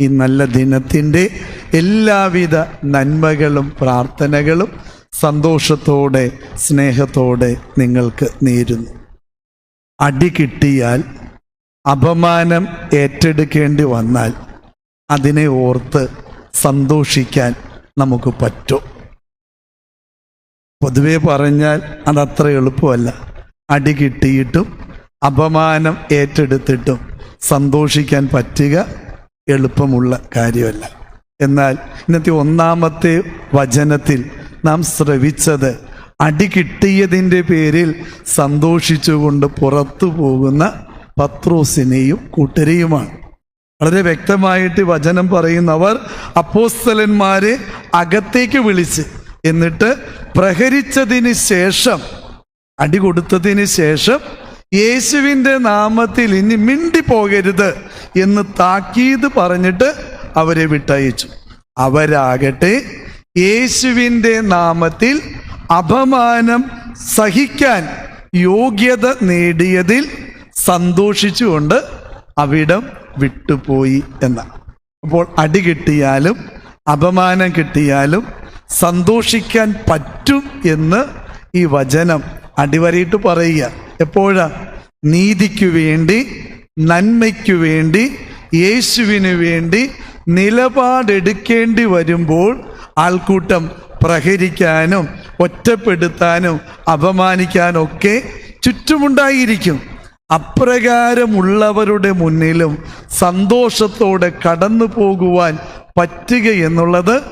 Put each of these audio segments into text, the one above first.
ഈ നല്ല ദിനത്തിന്റെ എല്ലാവിധ നന്മകളും പ്രാർത്ഥനകളും സന്തോഷത്തോടെ സ്നേഹത്തോടെ നിങ്ങൾക്ക് നേരുന്നു. അടി കിട്ടിയാൽ അപമാനം ഏറ്റെടുക്കേണ്ടി വന്നാൽ അതിനെ ഓർത്ത് സന്തോഷിക്കാൻ നമുക്ക് പറ്റും. പൊതുവെ പറഞ്ഞാൽ അതത്ര എളുപ്പമല്ല. അടി കിട്ടിയിട്ടും അപമാനം ഏറ്റെടുത്തിട്ടും സന്തോഷിക്കാൻ പറ്റുക എളുപ്പമുള്ള കാര്യമല്ല. എന്നാൽ ഇന്നത്തെ ഒന്നാമത്തെ വചനത്തിൽ നാം ശ്രവിച്ചത് അടി കിട്ടിയതിന്റെ പേരിൽ സന്തോഷിച്ചുകൊണ്ട് പുറത്തു പോകുന്ന പത്രോസിനെയും കൂട്ടരെയുമാണ്. വളരെ വ്യക്തമായിട്ട് വചനം പറയുന്നവർ അപ്പോസ്തലന്മാരെ അകത്തേക്ക് വിളിച്ച് എന്നിട്ട് പ്രഹരിച്ചതിന് ശേഷം അടി കൊടുത്തതിന് ശേഷം യേശുവിന്റെ നാമത്തിൽ ഇനി മിണ്ടി പോകരുത് എന്ന് താക്കീത് പറഞ്ഞിട്ട് അവരെ വിട്ടയച്ചു. അവരാകട്ടെ യേശുവിന്റെ നാമത്തിൽ അപമാനം സഹിക്കാൻ യോഗ്യത നേടിയതിൽ സന്തോഷിച്ചുകൊണ്ട് അവിടം വിട്ടുപോയി എന്ന. അപ്പോൾ അടി കിട്ടിയാലും അപമാനം കിട്ടിയാലും സന്തോഷിക്കാൻ പറ്റും എന്ന് ഈ വചനം അടിവരയിട്ട് പറയുക. എപ്പോഴാ? നീതിക്കു വേണ്ടി നന്മയ്ക്കു വേണ്ടി യേശുവിന് വേണ്ടി നിലപാടെടുക്കേണ്ടി വരുമ്പോൾ ആൾക്കൂട്ടം പ്രഹരിക്കാനും ഒറ്റപ്പെടുത്താനും അപമാനിക്കാനും ഒക്കെ ചുറ്റുമുണ്ടായിരിക്കും. അപ്രകാരമുള്ളവരുടെ മുന്നിലും സന്തോഷത്തോടെ കടന്നു പോകുവാൻ പറ്റുക എന്നുള്ളത്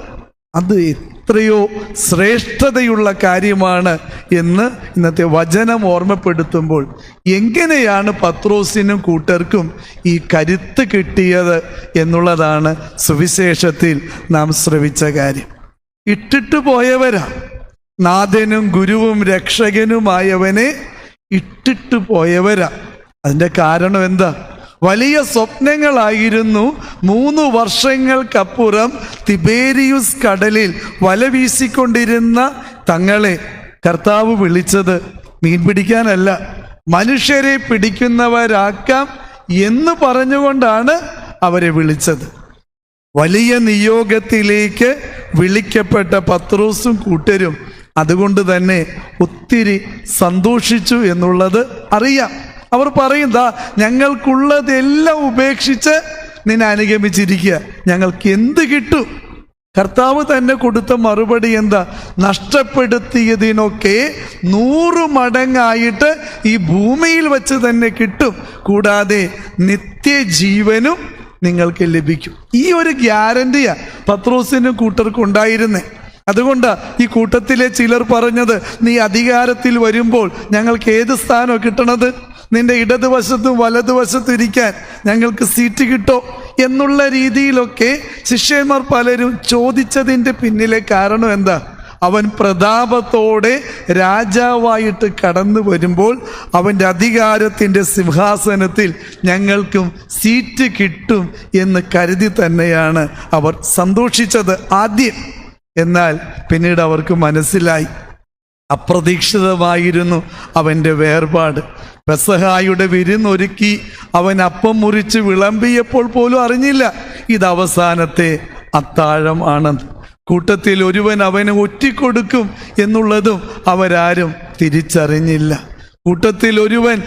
അത് എത്രയോ ശ്രേഷ്ഠതയുള്ള കാര്യമാണ് എന്ന് ഇന്നത്തെ വചനം ഓർമ്മപ്പെടുത്തുമ്പോൾ എങ്ങനെയാണ് പത്രോസിനും കൂട്ടർക്കും ഈ കരുത്ത് കിട്ടിയത് എന്നുള്ളതാണ് സുവിശേഷത്തിൽ നാം ശ്രവിച്ച കാര്യം. ഇട്ടിട്ടു പോയവരാ. നാഥനും ഗുരുവും രക്ഷകനുമായവനെ ഇട്ടിട്ടു പോയവരാ. അതിന്റെ കാരണം എന്താ? വലിയ സ്വപ്നങ്ങളായിരുന്നു. മൂന്ന് വർഷങ്ങൾക്കപ്പുറം തിബേരിയുസ് കടലിൽ വല വീശിക്കൊണ്ടിരുന്ന തങ്ങളെ കർത്താവ് വിളിച്ചത്. മീൻ പിടിക്കാനല്ല മനുഷ്യരെ പിടിക്കുന്നവരാക്കാം എന്ന് പറഞ്ഞുകൊണ്ടാണ് അവരെ വിളിച്ചത്. വലിയ നിയോഗത്തിലേക്ക് വിളിക്കപ്പെട്ട പത്രോസും കൂട്ടരും അതുകൊണ്ട് തന്നെ ഒത്തിരി സന്തോഷിച്ചു എന്നുള്ളത് അറിയാം. അവർ പറയുന്ന ഞങ്ങൾക്കുള്ളതെല്ലാം ഉപേക്ഷിച്ച് നിന്നെ അനുഗമിച്ചിരിക്കുക. ഞങ്ങൾക്ക് എന്ത് കിട്ടും? കർത്താവ് തന്നെ കൊടുത്ത മറുപടി എന്താ? നഷ്ടപ്പെടുത്തിയതിനൊക്കെ നൂറ് മടങ്ങായിട്ട് ഈ ഭൂമിയിൽ വെച്ച് തന്നെ കിട്ടും. കൂടാതെ നിത്യജീവനും നിങ്ങൾക്ക് ലഭിക്കും. ഈ ഒരു ഗ്യാരണ്ടിയാ പത്രോസിനും കൂട്ടർക്കും ഉണ്ടായിരുന്നേ. അതുകൊണ്ട് ഈ കൂട്ടത്തിലെ ചിലർ പറഞ്ഞത് നീ അധികാരത്തിൽ വരുമ്പോൾ ഞങ്ങൾക്ക് ഏത് സ്ഥാനമാണ് കിട്ടണത്? നിന്റെ ഇടതുവശത്തും വലതുവശത്തും ഇരിക്കാൻ ഞങ്ങൾക്ക് സീറ്റ് കിട്ടോ എന്നുള്ള രീതിയിലൊക്കെ ശിഷ്യന്മാർ പലരും ചോദിച്ചതിന്റെ പിന്നിലെ കാരണം എന്താ? അവൻ പ്രതാപത്തോടെ രാജാവായിട്ട് കടന്നു വരുമ്പോൾ അവന്റെ അധികാരത്തിന്റെ സിംഹാസനത്തിൽ ഞങ്ങൾക്കും സീറ്റ് കിട്ടും എന്ന് കരുതി തന്നെയാണ് അവർ സന്തോഷിച്ചത് ആദ്യം. എന്നാൽ പിന്നീട് അവർക്ക് മനസ്സിലായി. അപ്രതീക്ഷിതമായിരുന്നു അവന്റെ വേർപാട്. പെസഹായുടെ വിരുന്നൊരുക്കി അവൻ അപ്പം മുറിച്ച് വിളമ്പിയപ്പോൾ പോലും അറിഞ്ഞില്ല. ഇത് അവസാനത്തെ അത്താഴം ആണെന്ന് കൂട്ടത്തിൽ ഒരുവൻ അവനെ ഒറ്റിക്കൊടുക്കും എന്നുള്ളതും അവരാരും തിരിച്ചറിഞ്ഞില്ല. കൂട്ടത്തിൽ ഒരുവൻ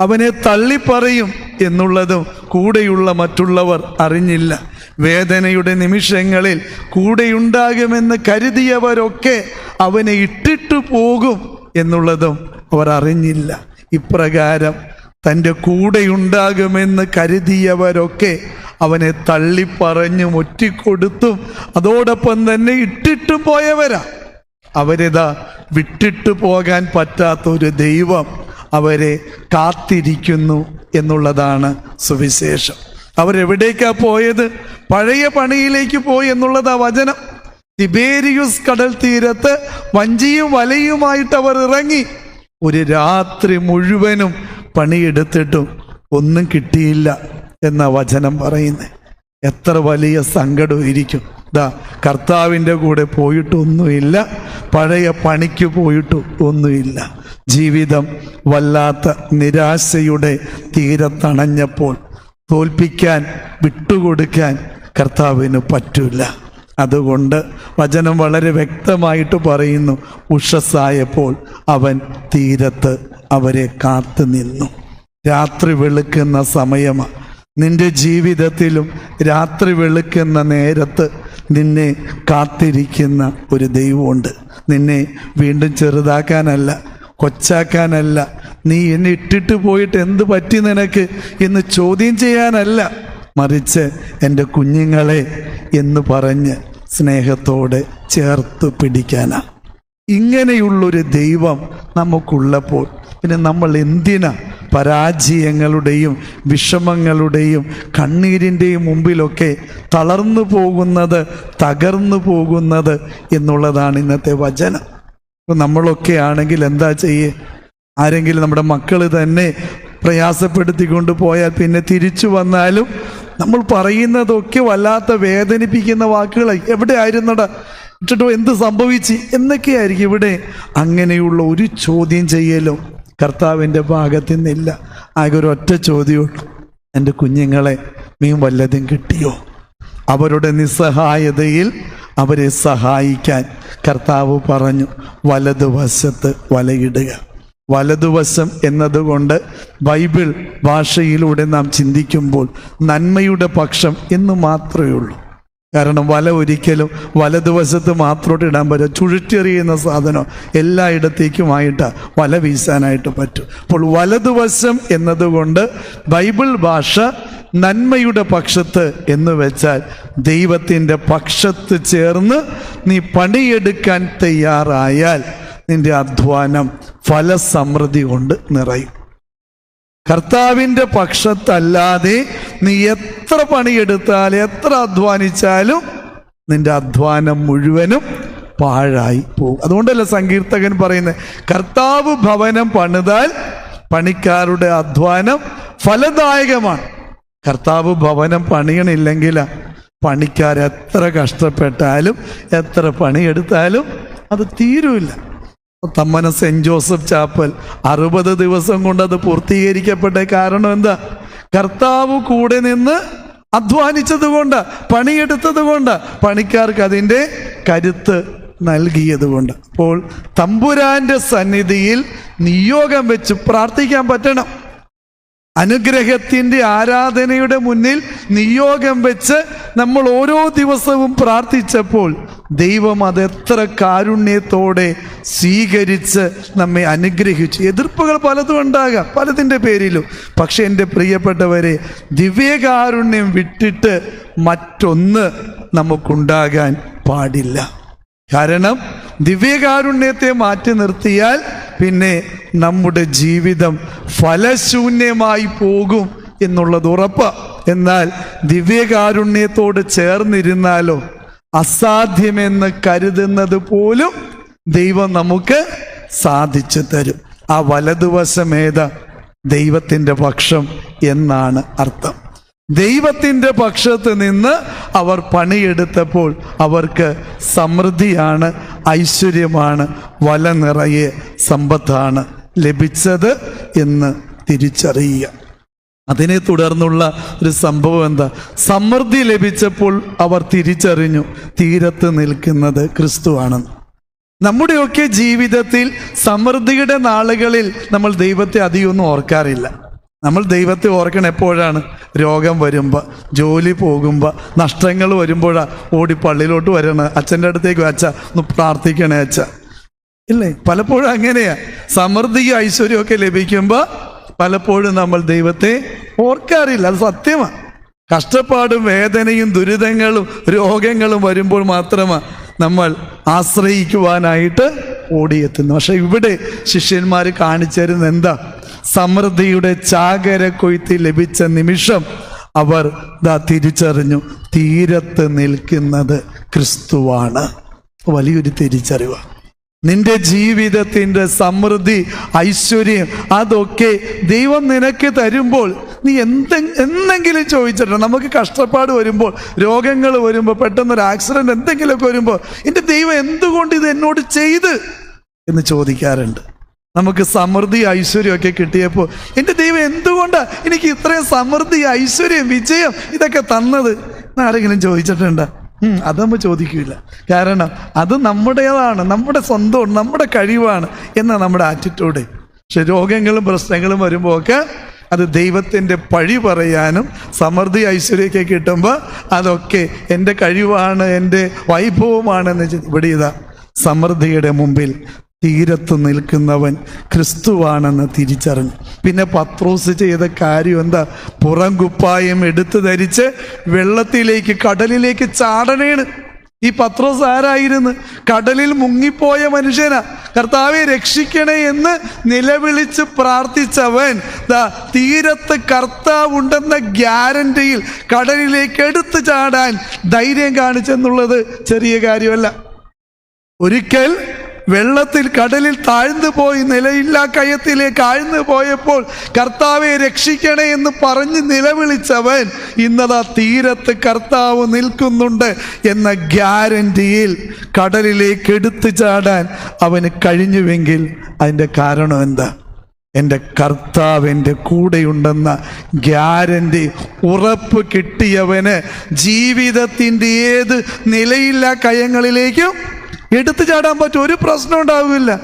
അവനെ തള്ളിപ്പറയും എന്നുള്ളതും കൂടെയുള്ള മറ്റുള്ളവർ അറിഞ്ഞില്ല. വേദനയുടെ നിമിഷങ്ങളിൽ കൂടെയുണ്ടാകുമെന്ന് കരുതിയവരൊക്കെ അവനെ ഇട്ടിട്ട് പോകും എന്നുള്ളതും അവർ അറിഞ്ഞില്ല ഇപ്രകാരം തന്റെ കൂടെയുണ്ടാകുമെന്ന് കരുതിയവരൊക്കെ അവനെ തള്ളിപ്പറഞ്ഞും ഒറ്റിക്കൊടുത്തും അതോടൊപ്പം തന്നെ ഇട്ടിട്ട് പോയവരാ. അവരിതാ വിട്ടിട്ട് പോകാൻ പറ്റാത്ത ഒരു ദൈവം അവരെ കാത്തിരിക്കുന്നു എന്നുള്ളതാണ് സുവിശേഷം. അവരെവിടേക്കാ പോയത്? പഴയ പണിയിലേക്ക് പോയി എന്നുള്ളതാ വചനം. തിബേരിയുസ് കടൽ തീരത്ത് വഞ്ചിയും വലയുമായിട്ട് അവർ ഇറങ്ങി. ഒരു രാത്രി മുഴുവനും പണിയെടുത്തിട്ടും ഒന്നും കിട്ടിയില്ല എന്ന വചനം പറയുന്നത് എത്ര വലിയ സങ്കടം ഇരിക്കും. ദാ കർത്താവിന്റെ കൂടെ പോയിട്ടൊന്നുമില്ല. പഴയ പണിക്ക് പോയിട്ട് ഒന്നുമില്ല. ജീവിതം വല്ലാത്ത നിരാശയുടെ തീരത്തണഞ്ഞപ്പോൾ തോൽപ്പിക്കാൻ വിട്ടുകൊടുക്കാൻ കർത്താവിന് പറ്റില്ല. അതുകൊണ്ട് വചനം വളരെ വ്യക്തമായിട്ട് പറയുന്നു. ഉഷസ്സായപ്പോൾ അവൻ തീരത്ത് അവരെ കാത്തു നിന്നു. രാത്രി വെളുക്കുന്ന സമയമാണ് നിന്റെ ജീവിതത്തിലും രാത്രി വെളുക്കുന്ന നേരത്ത് നിന്നെ കാത്തിരിക്കുന്ന ഒരു ദൈവമുണ്ട്. നിന്നെ വീണ്ടും ചെറുതാക്കാനല്ല കൊച്ചാക്കാനല്ല. നീ എന്നെ ഇട്ടിട്ട് പോയിട്ട് എന്ത് പറ്റി നിനക്ക് എന്ന് ചോദ്യം ചെയ്യാനല്ല. മറിച്ച് എന്റെ കുഞ്ഞുങ്ങളെ എന്ന് പറഞ്ഞ് സ്നേഹത്തോടെ ചേർത്ത് പിടിക്കാനാ. ഇങ്ങനെയുള്ളൊരു ദൈവം നമുക്കുള്ളപ്പോൾ പിന്നെ നമ്മൾ എന്തിനാ പരാജയങ്ങളുടെയും വിഷമങ്ങളുടെയും കണ്ണീരിന്റെയും മുമ്പിലൊക്കെ തളർന്നു പോകുന്നത് തകർന്നു പോകുന്നത് എന്നുള്ളതാണ് ഇന്നത്തെ വചനം. ഇപ്പം നമ്മളൊക്കെ ആണെങ്കിൽ എന്താ ചെയ്യേ? ആരെങ്കിലും നമ്മുടെ മക്കൾ തന്നെ പ്രയാസപ്പെടുത്തിക്കൊണ്ട് പോയാൽ പിന്നെ തിരിച്ചു വന്നാലും നമ്മൾ പറയുന്നതൊക്കെ വല്ലാത്ത വേദനിപ്പിക്കുന്ന വാക്കുകളായി എവിടെ ആയിരുന്നടാ ഇട്ടിട്ടോ എന്ത് സംഭവിച്ചു? എന്നൊക്കെയായിരിക്കും ഇവിടെ അങ്ങനെയുള്ള ഒരു ചോദ്യം ചെയ്യലും? കർത്താവിന്റെ ഭാഗത്ത് നിന്നില്ല ആകെ ഒരു ഒറ്റ ചോദ്യമുള്ളൂ. എന്റെ കുഞ്ഞുങ്ങളെ മീൻ വല്ലതും കിട്ടിയോ? അവരുടെ നിസ്സഹായതയിൽ അവരെ സഹായിക്കാൻ കർത്താവ് പറഞ്ഞു വലതുവശത്ത് വലയിടുക. വലതുവശം എന്നതുകൊണ്ട് ബൈബിൾ ഭാഷയിലൂടെ നാം ചിന്തിക്കുമ്പോൾ നന്മയുടെ പക്ഷം എന്ന് മാത്രമേ ഉള്ളൂ. കാരണം വല ഒരിക്കലും വലതുവശത്ത് മാത്രോട്ട് ഇടാൻ പറ്റും ചുഴറ്റെറിയുന്ന സാധനം എല്ലായിടത്തേക്കുമായിട്ട് വല വീശാനായിട്ട് പറ്റും. അപ്പോൾ വലതുവശം എന്നതുകൊണ്ട് ബൈബിൾ ഭാഷ നന്മയുടെ പക്ഷത്ത് എന്ന് വെച്ചാൽ ദൈവത്തിന്റെ പക്ഷത്ത് ചേർന്ന് നീ പണിയെടുക്കാൻ തയ്യാറായാൽ നിന്റെ അധ്വാനം ഫലസമൃദ്ധി കൊണ്ട് നിറയും. കർത്താവിന്റെ പക്ഷത്തല്ലാതെ നീ എത്ര പണിയെടുത്താലും എത്ര അധ്വാനിച്ചാലും നിന്റെ അധ്വാനം മുഴുവനും പാഴായി പോകും. അതുകൊണ്ടല്ല സങ്കീർത്തകൻ പറയുന്നത്? കർത്താവ് ഭവനം പണിതാൽ പണിക്കാരുടെ അധ്വാനം ഫലദായകമാണ്. കർത്താവ് ഭവനം പണിയണില്ലെങ്കിൽ പണിക്കാർ എത്ര കഷ്ടപ്പെട്ടാലും എത്ര പണിയെടുത്താലും അത് തീരൂല്ല. തമ്മന സെന്റ് ജോസഫ് ചാപ്പൽ അറുപത് ദിവസം കൊണ്ട് അത് പൂർത്തീകരിക്കപ്പെട്ട കാരണം എന്താ? കർത്താവ് കൂടെ നിന്ന് അധ്വാനിച്ചത് കൊണ്ട് പണിയെടുത്തത് കൊണ്ട് പണിക്കാർക്ക് അതിന്റെ കരുത്ത് നൽകിയത് കൊണ്ട്. അപ്പോൾ തമ്പുരാന്റെ സന്നിധിയിൽ നിയോഗം വെച്ച് പ്രാർത്ഥിക്കാൻ പറ്റണം. അനുഗ്രഹത്തിന്റെ ആരാധനയുടെ മുന്നിൽ നിയോഗം വെച്ച് നമ്മൾ ഓരോ ദിവസവും പ്രാർത്ഥിച്ചപ്പോൾ ദൈവം അതെത്ര കാരുണ്യത്തോടെ സ്വീകരിച്ച് നമ്മെ അനുഗ്രഹിച്ചു. എതിർപ്പുകൾ പലതും ഉണ്ടാകാം പലതിന്റെ പേരിലും. പക്ഷേ എന്റെ പ്രിയപ്പെട്ടവരെ ദിവ്യകാരുണ്യം വിട്ടിട്ട് മറ്റൊന്ന് നമുക്കുണ്ടാകാൻ പാടില്ല. കാരണം ദിവ്യകാരുണ്യത്തെ മാറ്റി നിർത്തിയാൽ പിന്നെ നമ്മുടെ ജീവിതം ഫലശൂന്യമായി പോകും എന്നുള്ളത് ഉറപ്പ്. എന്നാൽ ദിവ്യകാരുണ്യത്തോട് ചേർന്നിരുന്നാലോ അസാധ്യമെന്ന് കരുതുന്നത് പോലും ദൈവം നമുക്ക് സാധിച്ചു തരും. ആ വലതുവശം ഏതാ? ദൈവത്തിന്റെ പക്ഷം എന്നാണ് അർത്ഥം. ദൈവത്തിന്റെ പക്ഷത്ത് നിന്ന് അവർ പണിയെടുത്തപ്പോൾ അവർക്ക് സമൃദ്ധിയാണ് ഐശ്വര്യമാണ് വല നിറയെ സമ്പത്താണ് ലഭിച്ചത് എന്ന് തിരിച്ചറിയുക. അതിനെ തുടർന്നുള്ള ഒരു സംഭവം എന്താ? സമൃദ്ധി ലഭിച്ചപ്പോൾ അവർ തിരിച്ചറിഞ്ഞു തീരത്ത് നിൽക്കുന്നത് ക്രിസ്തുവാണെന്ന്. നമ്മുടെയൊക്കെ ജീവിതത്തിൽ സമൃദ്ധിയുടെ നാളുകളിൽ നമ്മൾ ദൈവത്തെ അധികമൊന്നും ഓർക്കാറില്ല. നമ്മൾ ദൈവത്തെ ഓർക്കണം എപ്പോഴാണ്? രോഗം വരുമ്പോൾ ജോലി പോകുമ്പോൾ നഷ്ടങ്ങൾ വരുമ്പോഴാണ് ഓടി പള്ളിയിലോട്ട് വരണം. അച്ഛന്റെ അടുത്തേക്ക് അച്ഛ ഒന്ന് പ്രാർത്ഥിക്കണേ അച്ഛ. ഇല്ലേ? പലപ്പോഴും അങ്ങനെയാ. സമൃദ്ധിയും ഐശ്വര്യമൊക്കെ ലഭിക്കുമ്പോൾ പലപ്പോഴും നമ്മൾ ദൈവത്തെ ഓർക്കാറില്ല. അത് സത്യമാണ് കഷ്ടപ്പാടും വേദനയും ദുരിതങ്ങളും രോഗങ്ങളും വരുമ്പോൾ മാത്രമാണ് നമ്മൾ ആശ്രയിക്കുവാനായിട്ട് ഓടിയെത്തുന്നു പക്ഷെ ഇവിടെ ശിഷ്യന്മാർ കാണിച്ചു തരുന്ന എന്താ? സമൃദ്ധിയുടെ ചാകര കൊയ്ത്ത് ലഭിച്ച നിമിഷം അവർ ദാ തിരിച്ചറിഞ്ഞു. തീരത്ത് നിൽക്കുന്നത് ക്രിസ്തുവാണ്. വലിയൊരു തിരിച്ചറിവാണ് നിന്റെ ജീവിതത്തിന്റെ സമൃദ്ധി ഐശ്വര്യം അതൊക്കെ ദൈവം നിനക്ക് തരുമ്പോൾ നീ എന്തെ എന്തെങ്കിലും ചോദിച്ചിട്ടുണ്ട്? നമുക്ക് കഷ്ടപ്പാട് വരുമ്പോൾ രോഗങ്ങൾ വരുമ്പോൾ പെട്ടെന്നൊരു ആക്സിഡന്റ് എന്തെങ്കിലുമൊക്കെ വരുമ്പോൾ എന്റെ ദൈവം എന്തുകൊണ്ട് ഇത് എന്നോട് ചെയ്ത് എന്ന് ചോദിക്കാറുണ്ട്. നമുക്ക് സമൃദ്ധി ഐശ്വര്യമൊക്കെ കിട്ടിയപ്പോൾ എന്റെ ദൈവം എന്തുകൊണ്ടാണ് എനിക്ക് ഇത്രയും സമൃദ്ധി ഐശ്വര്യം വിജയം ഇതൊക്കെ തന്നത്? ആരെങ്കിലും ചോദിച്ചിട്ടുണ്ടോ? ഉം, നമ്മൾ ചോദിക്കില്ല കാരണം അത് നമ്മുടേതാണ് നമ്മുടെ സ്വന്തമാണ് നമ്മുടെ കഴിവാണ് എന്ന നമ്മുടെ ആറ്റിറ്റ്യൂഡ് പക്ഷെ രോഗങ്ങളും പ്രശ്നങ്ങളും വരുമ്പോൾ ഒക്കെ അത് ദൈവത്തിന്റെ പഴി പറയാനും സമൃദ്ധി ഐശ്വര്യമൊക്കെ കിട്ടുമ്പോൾ അതൊക്കെ എന്റെ കഴിവാണ് എന്റെ വൈഭവമാണ് എന്ന് ഇവിടെ ഇതാ സമൃദ്ധിയുടെ മുമ്പിൽ തീരത്ത് നിൽക്കുന്നവൻ ക്രിസ്തുവാണെന്ന് തിരിച്ചറിഞ്ഞു. പിന്നെ പത്രോസ് ചെയ്ത കാര്യം എന്താ? പുറം കുപ്പായം എടുത്തു ധരിച്ച് വെള്ളത്തിലേക്ക് കടലിലേക്ക് ചാടണേണ്. ഈ പത്രോസ് ആരായിരുന്നു? കടലിൽ മുങ്ങിപ്പോയ മനുഷ്യനാ. കർത്താവെ രക്ഷിക്കണേ എന്ന് നിലവിളിച്ച് പ്രാർത്ഥിച്ചവൻ ദാ തീരത്ത് കർത്താവുണ്ടെന്ന ഗ്യാരണ്ടിയിൽ കടലിലേക്ക് എടുത്തു ചാടാൻ ധൈര്യം കാണിച്ചെന്നുള്ളത് ചെറിയ കാര്യമല്ല. ഒരിക്കൽ വെള്ളത്തിൽ കടലിൽ താഴ്ന്നു പോയി നിലയില്ലാ കയത്തിലേക്ക് ആഴ്ന്നു പോയപ്പോൾ കർത്താവെ രക്ഷിക്കണേ എന്ന് പറഞ്ഞ് നിലവിളിച്ചവൻ ഇന്നതാ തീരത്ത് കർത്താവ് നിൽക്കുന്നുണ്ട് എന്ന ഗ്യാരണ്ടിയിൽ കടലിലേക്ക് എടുത്തു ചാടാൻ അവന് കഴിഞ്ഞുവെങ്കിൽ അതിന്റെ കാരണം എന്താ? എന്റെ കർത്താവ് എന്റെ കൂടെയുണ്ടെന്ന ഗ്യാരണ്ടി ഉറപ്പ് കിട്ടിയവന് ജീവിതത്തിന്റെ ഏത് നിലയില്ലാ കയങ്ങളിലേക്കും എടുത്തു ചാടാൻ പറ്റും. ഒരു പ്രശ്നം ഉണ്ടാവില്ല.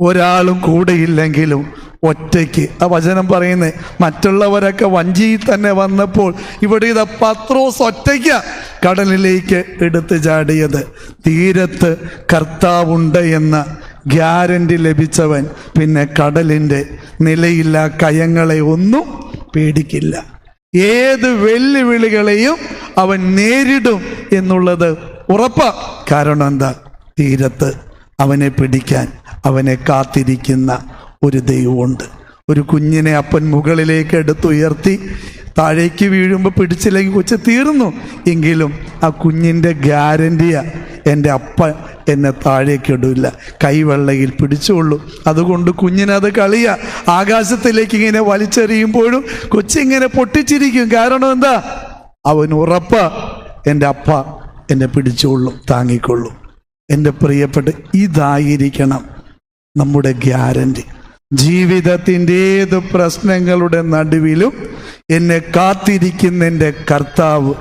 ഒരാളും കൂടെയില്ലെങ്കിലും ഒറ്റയ്ക്ക്. ആ വചനം പറയുന്നത് മറ്റുള്ളവരൊക്കെ വഞ്ചിയിൽ തന്നെ വന്നപ്പോൾ ഇവിടെ ഇത് പത്രോസ് ഒറ്റയ്ക്ക കടലിലേക്ക് എടുത്തു ചാടിയത്. തീരത്ത് കർത്താവുണ്ട് എന്ന ഗ്യാരണ്ടി ലഭിച്ചവൻ പിന്നെ കടലിന്റെ നിലയില്ല കയങ്ങളെ ഒന്നും പേടിക്കില്ല. ഏത് വെല്ലുവിളികളെയും അവൻ നേരിടും എന്നുള്ളത് ഉറപ്പാണ് കാരണം എന്താ? തീരത്ത് അവനെ പിടിക്കാൻ അവനെ കാത്തിരിക്കുന്ന ഒരു ദൈവമുണ്ട്. ഒരു കുഞ്ഞിനെ അപ്പൻ മുകളിലേക്ക് എടുത്തുയർത്തി താഴേക്ക് വീഴുമ്പോൾ പിടിച്ചില്ലെങ്കിൽ കൊച്ചു തീർന്നു. എങ്കിലും ആ കുഞ്ഞിന്റെ ഗ്യാരണ്ടിയാ എന്റെ അപ്പ എന്നെ താഴേക്ക് ഇടില്ല കൈവെള്ളയിൽ പിടിച്ചുകൊള്ളു അതുകൊണ്ട് കുഞ്ഞിനത് കളിയ. ആകാശത്തിലേക്ക് ഇങ്ങനെ വലിച്ചെറിയുമ്പോഴും കൊച്ചിങ്ങനെ പൊട്ടിച്ചിരിക്കും. കാരണം എന്താ? അവൻ ഉറപ്പ എന്റെ അപ്പ എന്നെ പിടിച്ചുകൊള്ളും താങ്ങിക്കൊള്ളും. എന്റെ പ്രിയപ്പെട്ട ഇതായിരിക്കണം നമ്മുടെ ഗ്യാരണ്ടി ജീവിതത്തിന്റെ ഏത് പ്രശ്നങ്ങളുടെ നടുവിലും എന്നെ കാത്തിരിക്കുന്ന എന്റെ കർത്താവ്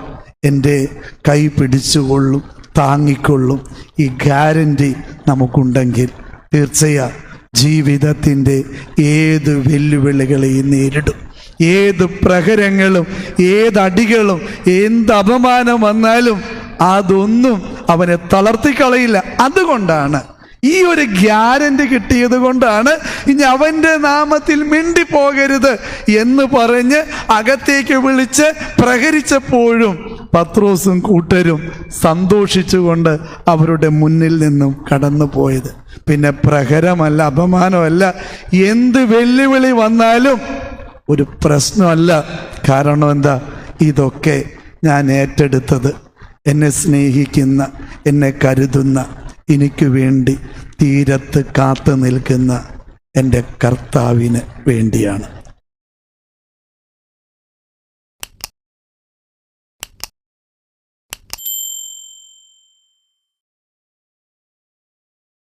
എന്റെ കൈ പിടിച്ചുകൊള്ളും താങ്ങിക്കൊള്ളും ഈ ഗ്യാരണ്ടി നമുക്കുണ്ടെങ്കിൽ തീർച്ചയായും ജീവിതത്തിന്റെ ഏത് വെല്ലുവിളികളെയും നേരിടും. ഏത് പ്രഹരങ്ങളും ഏതടികളും എന്ത് അപമാനം വന്നാലും അതൊന്നും അവനെ തളർത്തിക്കളയില്ല. അതുകൊണ്ടാണ് ഈ ഒരു ഗ്യാരണ്ടി കിട്ടിയത് കൊണ്ടാണ് ഇനി അവന്റെ നാമത്തിൽ മിണ്ടിപ്പോകരുത് എന്ന് പറഞ്ഞ് അകത്തേക്ക് വിളിച്ച് പ്രഹരിച്ചപ്പോഴും പത്രോസും കൂട്ടരും സന്തോഷിച്ചുകൊണ്ട് അവരുടെ മുന്നിൽ നിന്നും കടന്നു പോയത് പിന്നെ പ്രഹരമല്ല അപമാനമല്ല എന്ത് വെല്ലുവിളി വന്നാലും ഒരു പ്രശ്നമല്ല. കാരണം എന്താ? ഇതൊക്കെ ഞാൻ ഏറ്റെടുത്തത് എന്നെ സ്നേഹിക്കുന്ന എന്നെ കരുതുന്ന എനിക്ക് വേണ്ടി തീരത്ത് കാത്തു നിൽക്കുന്ന എന്റെ കർത്താവിന് വേണ്ടിയാണ്.